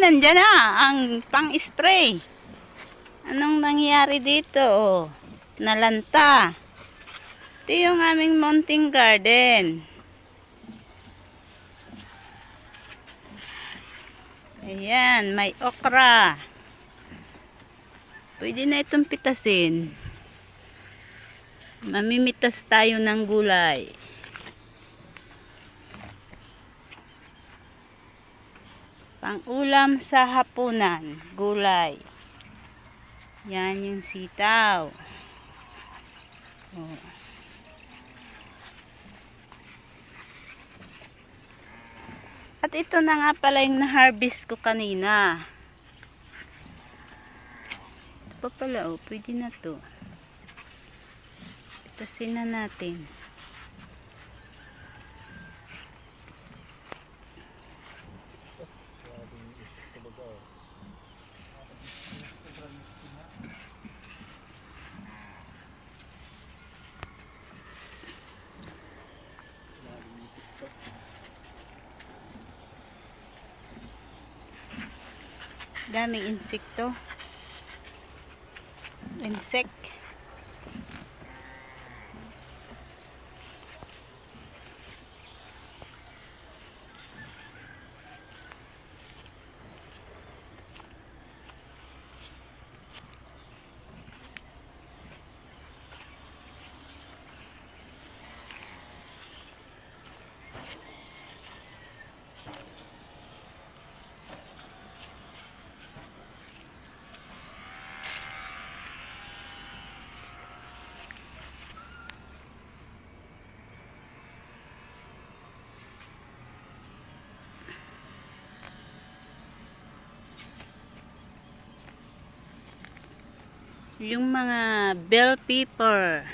nandyan na ang pang-spray. Anong nangyari dito? Oh, nalanta. Ito yung aming mountain garden. Ayan, may okra. Pwede na itong pitasin. Mamimitas tayo ng gulay. Pang-ulam sa hapunan, gulay. Yan yung sitaw. Oh. At ito na nga pala yung na-harvest ko kanina. Ito pa pala, oh, pwede na to. Itasin na natin. Daming insekto. Insect. Yung mga bell pepper.